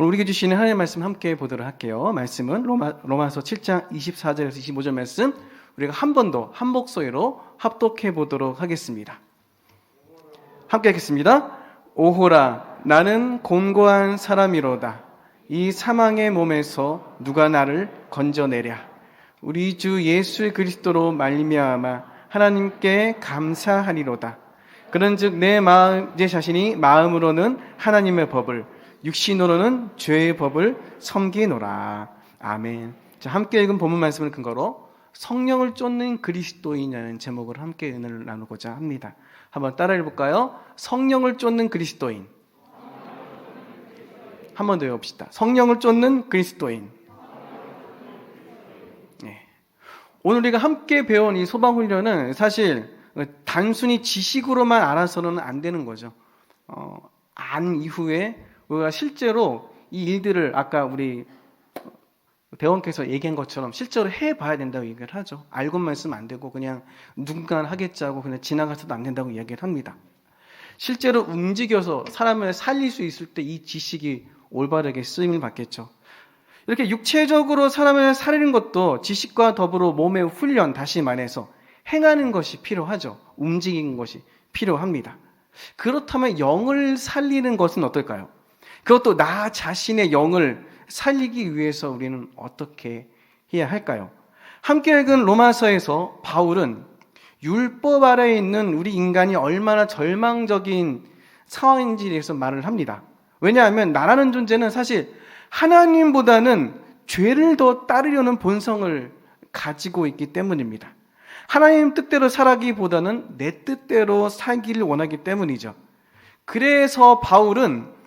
오늘 우리에게 주시는 하나님의 말씀 함께 보도록 할게요. 말씀은 로마, 로마서 7장 24절에서 25절 말씀 우리가 한 번 더 한복소리로 합독해 보도록 하겠습니다. 함께 하겠습니다. 오호라 나는 곤고한 사람이로다. 이 사망의 몸에서 누가 나를 건져내랴. 우리 주 예수 그리스도로 말미암아 하나님께 감사하리로다. 그런즉 내 마음 내 자신이 마음으로는 하나님의 법을 육신으로는 죄의 법을 섬기노라. 아멘. 자, 함께 읽은 본문 말씀을 근거로 성령을 쫓는 그리스도인이라는 제목을 함께 은혜를 나누고자 합니다. 한번 따라 해볼까요? 성령을 쫓는 그리스도인. 한번 더 해봅시다. 성령을 쫓는 그리스도인. 네. 오늘 우리가 함께 배운 이 소방훈련은 사실 단순히 지식으로만 알아서는 안 되는 거죠. 어, 안 이후에 우리가 실제로 이 일들을 아까 우리 대원께서 얘기한 것처럼 실제로 해봐야 된다고 얘기를 하죠. 알고만 있으면 안 되고 그냥 누군가 하겠지 하고 그냥 지나가서도 안 된다고 얘기를 합니다. 실제로 움직여서 사람을 살릴 수 있을 때 이 지식이 올바르게 쓰임을 받겠죠. 이렇게 육체적으로 사람을 살리는 것도 지식과 더불어 몸의 훈련, 다시 말해서 행하는 것이 필요하죠. 움직이는 것이 필요합니다. 그렇다면 영을 살리는 것은 어떨까요? 그것도 나 자신의 영을 살리기 위해서 우리는 어떻게 해야 할까요? 함께 읽은 로마서에서 바울은 율법 아래에 있는 우리 인간이 얼마나 절망적인 상황인지에 대해서 말을 합니다. 왜냐하면 나라는 존재는 사실 하나님보다는 죄를 더 따르려는 본성을 가지고 있기 때문입니다. 하나님 뜻대로 살아기보다는 내 뜻대로 살기를 원하기 때문이죠. 그래서 바울은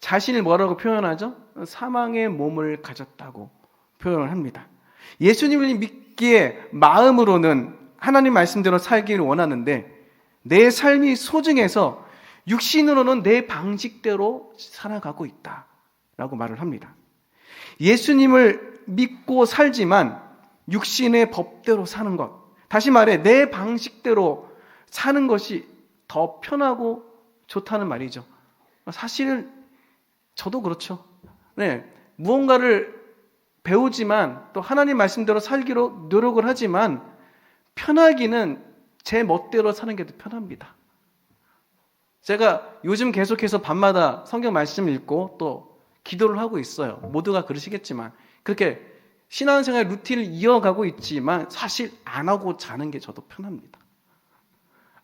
자신을 뭐라고 표현하죠? 사망의 몸을 가졌다고 표현을 합니다. 예수님을 믿기에 마음으로는 하나님 말씀대로 살기를 원하는데 내 삶이 소중해서 육신으로는 내 방식대로 살아가고 있다. 라고 말을 합니다. 예수님을 믿고 살지만 육신의 법대로 사는 것. 다시 말해, 내 방식대로 사는 것이 더 편하고 좋다는 말이죠. 사실 저도 그렇죠. 네. 무언가를 배우지만 또 하나님 말씀대로 살기로 노력을 하지만 편하기는 제 멋대로 사는 게 더 편합니다. 제가 요즘 계속해서 밤마다 성경 말씀을 읽고 또 기도를 하고 있어요. 모두가 그러시겠지만 그렇게 신앙생활 루틴을 이어가고 있지만 사실 안 하고 자는 게 저도 편합니다.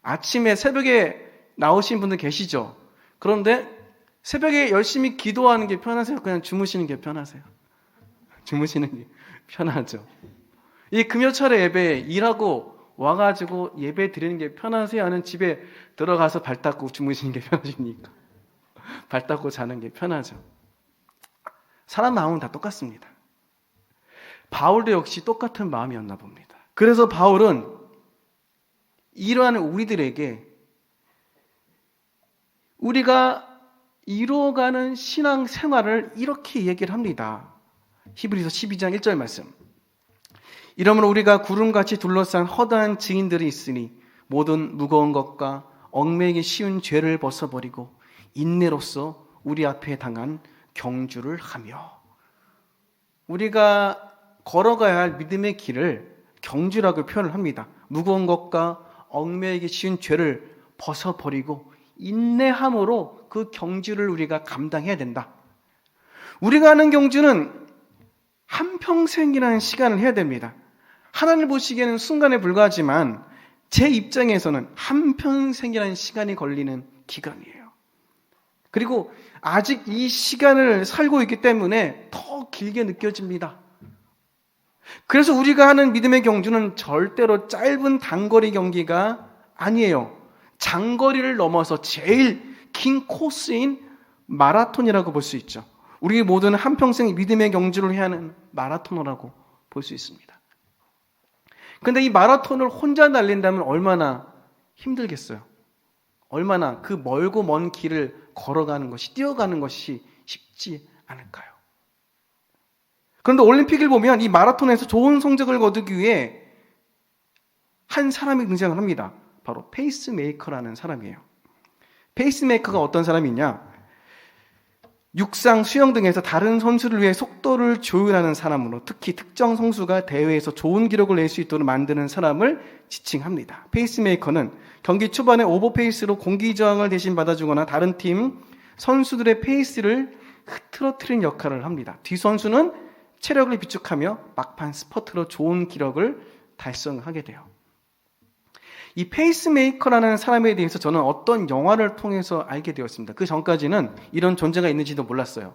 아침에 새벽에 나오신 분들 계시죠? 그런데 새벽에 열심히 기도하는 게 편하세요? 그냥 주무시는 게 편하세요? 주무시는 게 편하죠. 이 금요철에 예배 일하고 와가지고 예배 드리는 게 편하세요? 하는 집에 들어가서 발 닦고 주무시는 게 편하십니까? 발 닦고 자는 게 편하죠. 사람 마음은 다 똑같습니다. 바울도 역시 똑같은 마음이었나 봅니다. 그래서 바울은 이러한 우리들에게 우리가 이루어가는 신앙 생활을 이렇게 얘기를 합니다. 히브리서 12장 1절 말씀. 이러므로 우리가 구름같이 둘러싼 허다한 증인들이 있으니 모든 무거운 것과 얽매이기 쉬운 죄를 벗어버리고 인내로서 우리 앞에 당한 경주를 하며 우리가 걸어가야 할 믿음의 길을 경주라고 표현을 합니다. 무거운 것과 얽매이기 쉬운 죄를 벗어버리고 인내함으로 그 경주를 우리가 감당해야 된다. 우리가 하는 경주는 한평생이라는 시간을 해야 됩니다. 하나님 보시기에는 순간에 불과하지만 제 입장에서는 한평생이라는 시간이 걸리는 기간이에요. 그리고 아직 이 시간을 살고 있기 때문에 더 길게 느껴집니다. 그래서 우리가 하는 믿음의 경주는 절대로 짧은 단거리 경기가 아니에요. 장거리를 넘어서 제일 긴 코스인 마라톤이라고 볼 수 있죠. 우리 모두는 한평생 믿음의 경주를 해야 하는 마라토너라고 볼 수 있습니다. 근데 이 마라톤을 혼자 달린다면 얼마나 힘들겠어요? 얼마나 그 멀고 먼 길을 걸어가는 것이, 뛰어가는 것이 쉽지 않을까요? 그런데 올림픽을 보면 이 마라톤에서 좋은 성적을 거두기 위해 한 사람이 등장을 합니다. 바로 페이스메이커라는 사람이에요. 페이스메이커가 어떤 사람이냐? 육상, 수영 등에서 다른 선수를 위해 속도를 조율하는 사람으로 특히 특정 선수가 대회에서 좋은 기록을 낼 수 있도록 만드는 사람을 지칭합니다. 페이스메이커는 경기 초반에 오버페이스로 공기 저항을 대신 받아주거나 다른 팀 선수들의 페이스를 흐트러트리는 역할을 합니다. 뒤 선수는 체력을 비축하며 막판 스퍼트로 좋은 기록을 달성하게 돼요. 이 페이스메이커라는 사람에 대해서 저는 어떤 영화를 통해서 알게 되었습니다. 그 전까지는 이런 존재가 있는지도 몰랐어요.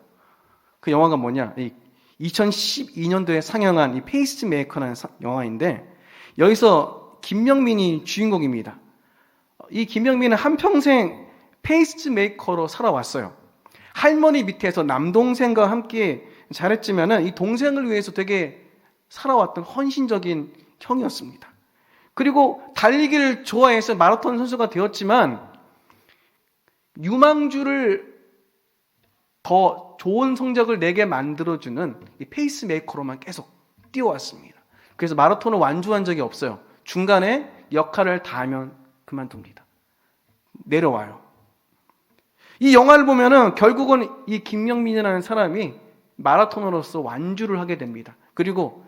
그 영화가 뭐냐? 2012년도에 상영한 이 페이스메이커라는 영화인데 여기서 김명민이 주인공입니다. 이 김명민은 한평생 페이스메이커로 살아왔어요. 할머니 밑에서 남동생과 함께 잘했지만은 이 동생을 위해서 되게 살아왔던 헌신적인 형이었습니다. 그리고 달리기를 좋아해서 마라톤 선수가 되었지만 유망주를 더 좋은 성적을 내게 만들어주는 이 페이스메이커로만 계속 뛰어왔습니다. 그래서 마라톤을 완주한 적이 없어요. 중간에 역할을 다하면 그만둡니다. 내려와요. 이 영화를 보면은 결국은 이 김명민이라는 사람이 마라토너로서 완주를 하게 됩니다. 그리고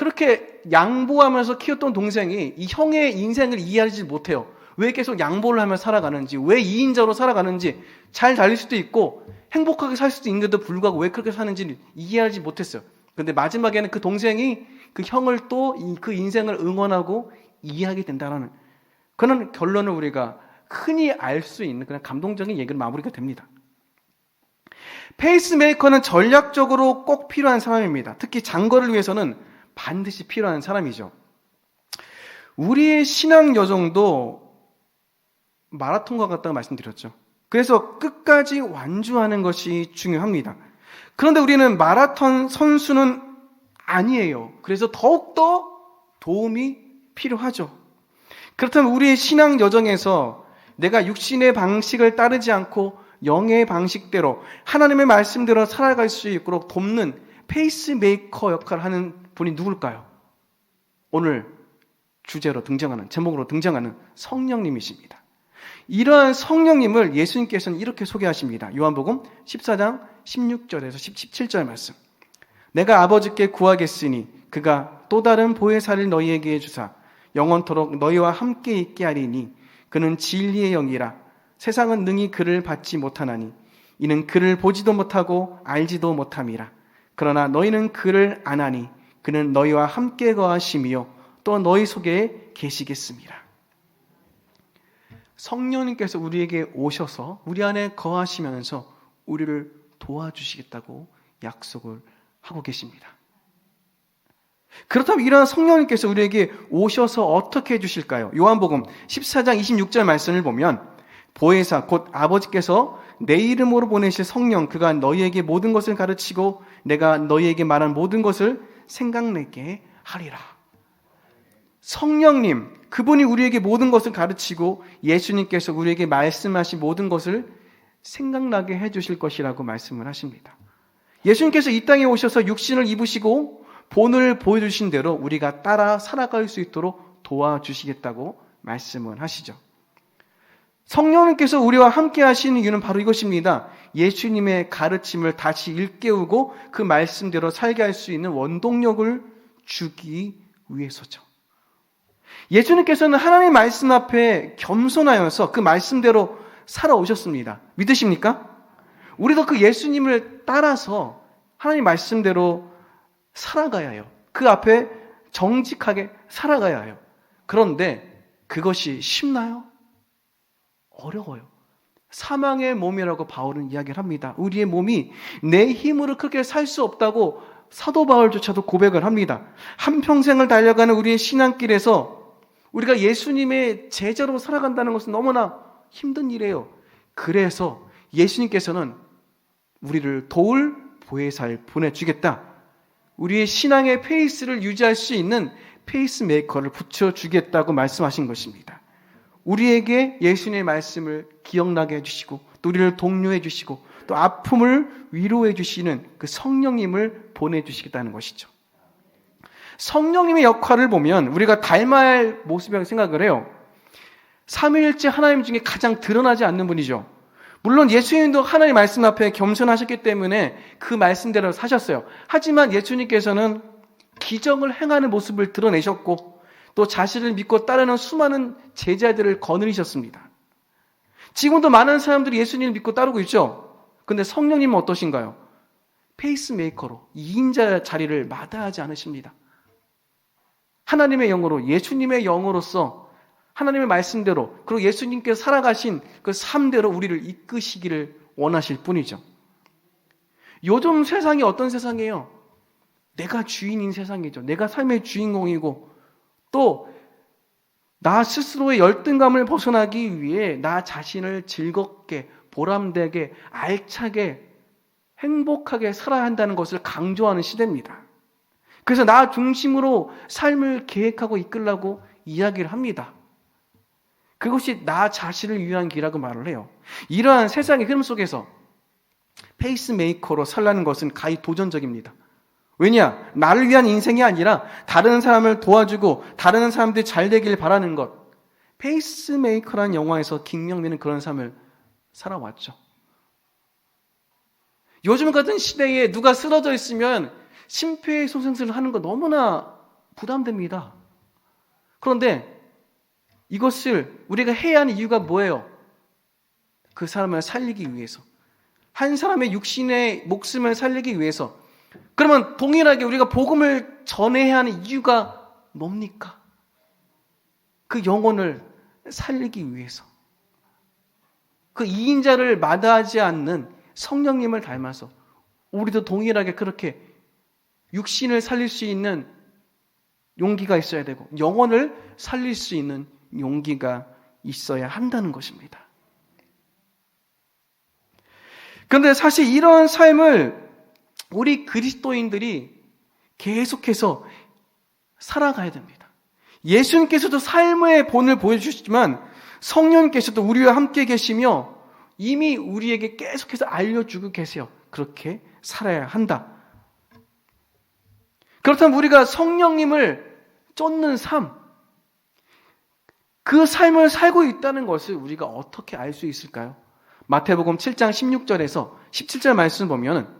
그렇게 양보하면서 키웠던 동생이 이 형의 인생을 이해하지 못해요. 왜 계속 양보를 하며 살아가는지, 왜 2인자로 살아가는지, 잘 달릴 수도 있고, 행복하게 살 수도 있는데도 불구하고 왜 그렇게 사는지 이해하지 못했어요. 근데 마지막에는 그 동생이 그 형을 또 그 인생을 응원하고 이해하게 된다는 그런 결론을 우리가 흔히 알 수 있는 그냥 감동적인 얘기로 마무리가 됩니다. 페이스메이커는 전략적으로 꼭 필요한 사람입니다. 특히 장거를 위해서는 반드시 필요한 사람이죠. 우리의 신앙 여정도 마라톤과 같다고 말씀드렸죠. 그래서 끝까지 완주하는 것이 중요합니다. 그런데 우리는 마라톤 선수는 아니에요. 그래서 더욱더 도움이 필요하죠. 그렇다면 우리의 신앙 여정에서 내가 육신의 방식을 따르지 않고 영의 방식대로 하나님의 말씀대로 살아갈 수 있도록 돕는 페이스메이커 역할을 하는 분이 누굴까요? 오늘 주제로 등장하는, 제목으로 등장하는 성령님이십니다. 이러한 성령님을 예수님께서는 이렇게 소개하십니다. 요한복음 14장 16절에서 17절 말씀. 내가 아버지께 구하겠으니 그가 또 다른 보혜사를 너희에게 주사 영원토록 너희와 함께 있게 하리니 그는 진리의 영이라 세상은 능히 그를 받지 못하나니 이는 그를 보지도 못하고 알지도 못함이라 그러나 너희는 그를 아나니 그는 너희와 함께 거하심이요 또 너희 속에 계시겠습니다. 성령님께서 우리에게 오셔서 우리 안에 거하시면서 우리를 도와주시겠다고 약속을 하고 계십니다. 그렇다면 이러한 성령님께서 우리에게 오셔서 어떻게 해주실까요? 요한복음 14장 26절 말씀을 보면 보혜사 곧 아버지께서 내 이름으로 보내실 성령 그가 너희에게 모든 것을 가르치고 내가 너희에게 말한 모든 것을 생각내게 하리라. 성령님 그분이 우리에게 모든 것을 가르치고 예수님께서 우리에게 말씀하신 모든 것을 생각나게 해 주실 것이라고 말씀을 하십니다. 예수님께서 이 땅에 오셔서 육신을 입으시고 본을 보여주신 대로 우리가 따라 살아갈 수 있도록 도와주시겠다고 말씀을 하시죠. 성령님께서 우리와 함께 하시는 이유는 바로 이것입니다. 예수님의 가르침을 다시 일깨우고 그 말씀대로 살게 할 수 있는 원동력을 주기 위해서죠. 예수님께서는 하나님의 말씀 앞에 겸손하여서 그 말씀대로 살아오셨습니다. 믿으십니까? 우리도 그 예수님을 따라서 하나님 말씀대로 살아가야 해요. 그 앞에 정직하게 살아가야 해요. 그런데 그것이 쉽나요? 어려워요. 사망의 몸이라고 바울은 이야기를 합니다. 우리의 몸이 내 힘으로 그렇게 살 수 없다고 사도 바울조차도 고백을 합니다. 한평생을 달려가는 우리의 신앙길에서 우리가 예수님의 제자로 살아간다는 것은 너무나 힘든 일이에요. 그래서 예수님께서는 우리를 도울 보혜사를 보내주겠다. 우리의 신앙의 페이스를 유지할 수 있는 페이스메이커를 붙여주겠다고 말씀하신 것입니다. 우리에게 예수님의 말씀을 기억나게 해주시고, 또 우리를 독려해 주시고, 또 아픔을 위로해 주시는 그 성령님을 보내주시겠다는 것이죠. 성령님의 역할을 보면 우리가 닮아야 할 모습이라고 생각을 해요. 삼위일체 하나님 중에 가장 드러나지 않는 분이죠. 물론 예수님도 하나님 말씀 앞에 겸손하셨기 때문에 그 말씀대로 사셨어요. 하지만 예수님께서는 기적을 행하는 모습을 드러내셨고 또 자신을 믿고 따르는 수많은 제자들을 거느리셨습니다. 지금도 많은 사람들이 예수님을 믿고 따르고 있죠. 근데 성령님은 어떠신가요? 페이스메이커로 2인자 자리를 마다하지 않으십니다. 하나님의 영으로 예수님의 영으로서 하나님의 말씀대로 그리고 예수님께서 살아가신 그 삶대로 우리를 이끄시기를 원하실 뿐이죠. 요즘 세상이 어떤 세상이에요? 내가 주인인 세상이죠. 내가 삶의 주인공이고 또 나 스스로의 열등감을 벗어나기 위해 나 자신을 즐겁게 보람되게 알차게 행복하게 살아야 한다는 것을 강조하는 시대입니다. 그래서 나 중심으로 삶을 계획하고 이끌라고 이야기를 합니다. 그것이 나 자신을 위한 길이라고 말을 해요. 이러한 세상의 흐름 속에서 페이스메이커로 살라는 것은 가히 도전적입니다. 왜냐? 나를 위한 인생이 아니라 다른 사람을 도와주고 다른 사람들이 잘 되길 바라는 것. 페이스메이커라는 영화에서 김명민은 그런 삶을 살아왔죠. 요즘 같은 시대에 누가 쓰러져 있으면 심폐소생술을 하는 거 너무나 부담됩니다. 그런데 이것을 우리가 해야 하는 이유가 뭐예요? 그 사람을 살리기 위해서. 한 사람의 육신의 목숨을 살리기 위해서. 그러면 동일하게 우리가 복음을 전해야 하는 이유가 뭡니까? 그 영혼을 살리기 위해서. 그 이인자를 마다하지 않는 성령님을 닮아서 우리도 동일하게 그렇게 육신을 살릴 수 있는 용기가 있어야 되고 영혼을 살릴 수 있는 용기가 있어야 한다는 것입니다. 그런데 사실 이런 삶을 우리 그리스도인들이 계속해서 살아가야 됩니다. 예수님께서도 삶의 본을 보여주시지만 성령께서도 우리와 함께 계시며 이미 우리에게 계속해서 알려주고 계세요. 그렇게 살아야 한다. 그렇다면 우리가 성령님을 쫓는 삶, 그 삶을 살고 있다는 것을 우리가 어떻게 알 수 있을까요? 마태복음 7장 16절에서 17절 말씀 보면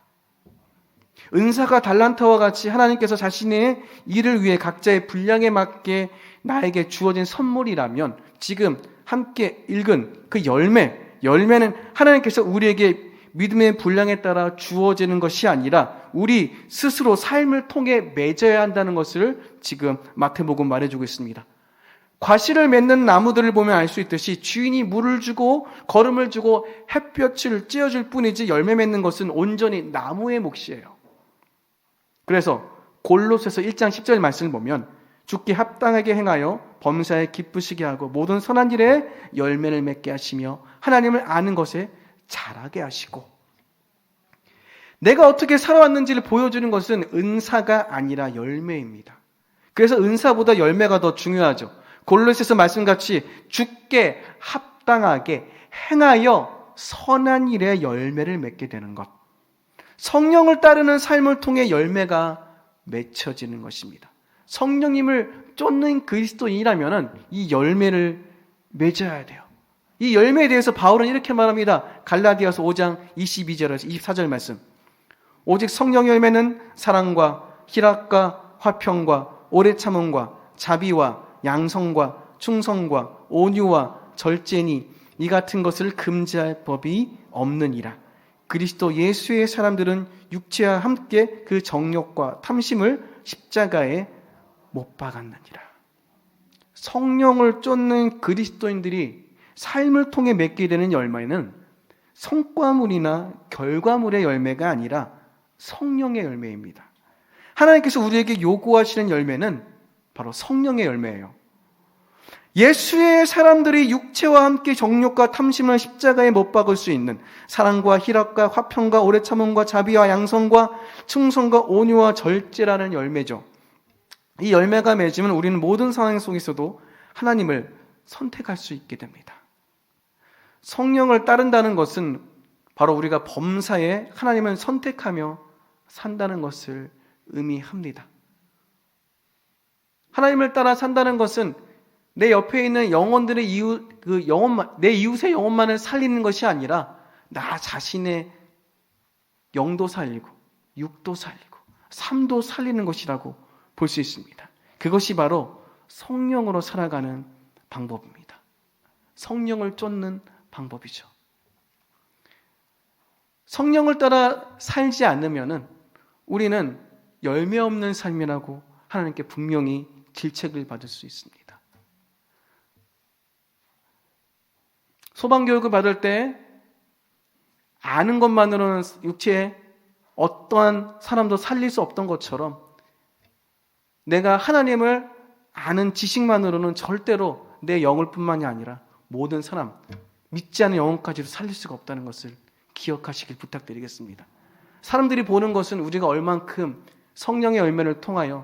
은사가 달란트와 같이 하나님께서 자신의 일을 위해 각자의 분량에 맞게 나에게 주어진 선물이라면 지금 함께 읽은 그 열매, 열매는 하나님께서 우리에게 믿음의 분량에 따라 주어지는 것이 아니라 우리 스스로 삶을 통해 맺어야 한다는 것을 지금 마태복음 말해주고 있습니다. 과실을 맺는 나무들을 보면 알 수 있듯이 주인이 물을 주고 걸음을 주고 햇볕을 쬐어줄 뿐이지 열매 맺는 것은 온전히 나무의 몫이에요. 그래서 골로새서 1장 10절 말씀을 보면 죽기 합당하게 행하여 범사에 기쁘시게 하고 모든 선한 일에 열매를 맺게 하시며 하나님을 아는 것에 잘하게 하시고 내가 어떻게 살아왔는지를 보여주는 것은 은사가 아니라 열매입니다. 그래서 은사보다 열매가 더 중요하죠. 골로새서 말씀같이 죽게 합당하게 행하여 선한 일의 열매를 맺게 되는 것. 성령을 따르는 삶을 통해 열매가 맺혀지는 것입니다. 성령님을 쫓는 그리스도인이라면 이 열매를 맺어야 돼요. 이 열매에 대해서 바울은 이렇게 말합니다. 갈라디아서 5장 22절에서 24절 말씀. 오직 성령 열매는 사랑과 희락과 화평과 오래 참음과 자비와 양성과 충성과 온유와 절제니 이 같은 것을 금지할 법이 없느니라. 그리스도 예수의 사람들은 육체와 함께 그 정욕과 탐심을 십자가에 못 박았느니라. 성령을 쫓는 그리스도인들이 삶을 통해 맺게 되는 열매는 성과물이나 결과물의 열매가 아니라 성령의 열매입니다. 하나님께서 우리에게 요구하시는 열매는 바로 성령의 열매예요. 예수의 사람들이 육체와 함께 정욕과 탐심을 십자가에 못 박을 수 있는 사랑과 희락과 화평과 오래 참음과 자비와 양성과 충성과 온유와 절제라는 열매죠. 이 열매가 맺으면 우리는 모든 상황 속에서도 하나님을 선택할 수 있게 됩니다. 성령을 따른다는 것은 바로 우리가 범사에 하나님을 선택하며 산다는 것을 의미합니다. 하나님을 따라 산다는 것은 내 옆에 있는 영혼들의 이웃, 그 영혼만, 내 이웃의 영혼만을 살리는 것이 아니라 나 자신의 영도 살리고, 육도 살리고, 삶도 살리는 것이라고 볼 수 있습니다. 그것이 바로 성령으로 살아가는 방법입니다. 성령을 쫓는 방법이죠. 성령을 따라 살지 않으면은 우리는 열매 없는 삶이라고 하나님께 분명히 질책을 받을 수 있습니다. 소방 교육을 받을 때 아는 것만으로는 육체에 어떠한 사람도 살릴 수 없던 것처럼 내가 하나님을 아는 지식만으로는 절대로 내 영을 뿐만이 아니라 모든 사람, 믿지 않는 영혼까지도 살릴 수가 없다는 것을 기억하시길 부탁드리겠습니다. 사람들이 보는 것은 우리가 얼만큼 성령의 열매를 통하여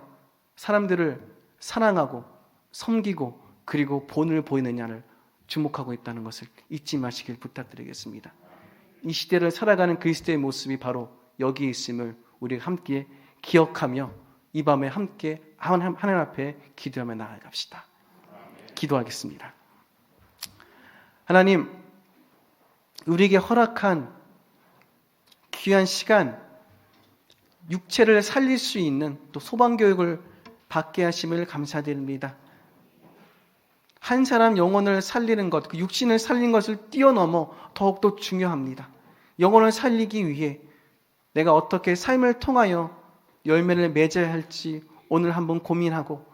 사람들을 사랑하고 섬기고 그리고 본을 보이느냐를 주목하고 있다는 것을 잊지 마시길 부탁드리겠습니다. 이 시대를 살아가는 그리스도의 모습이 바로 여기에 있음을 우리가 함께 기억하며 이 밤에 함께 하나님 앞에 기도하며 나아갑시다. 기도하겠습니다. 하나님, 우리에게 허락한 귀한 시간, 육체를 살릴 수 있는 또 소방교육을 받게 하심을 감사드립니다. 한 사람 영혼을 살리는 것, 그 육신을 살린 것을 뛰어넘어 더욱더 중요합니다. 영혼을 살리기 위해 내가 어떻게 삶을 통하여 열매를 맺어야 할지 오늘 한번 고민하고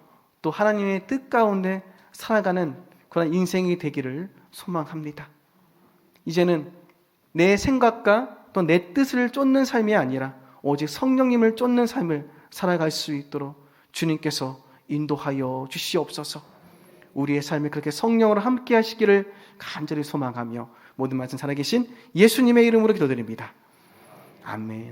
또 하나님의 뜻 가운데 살아가는 그런 인생이 되기를 소망합니다. 이제는 내 생각과 또 내 뜻을 쫓는 삶이 아니라 오직 성령님을 쫓는 삶을 살아갈 수 있도록 주님께서 인도하여 주시옵소서. 우리의 삶이 그렇게 성령으로 함께 하시기를 간절히 소망하며 모든 말씀 살아계신 예수님의 이름으로 기도드립니다. 아멘.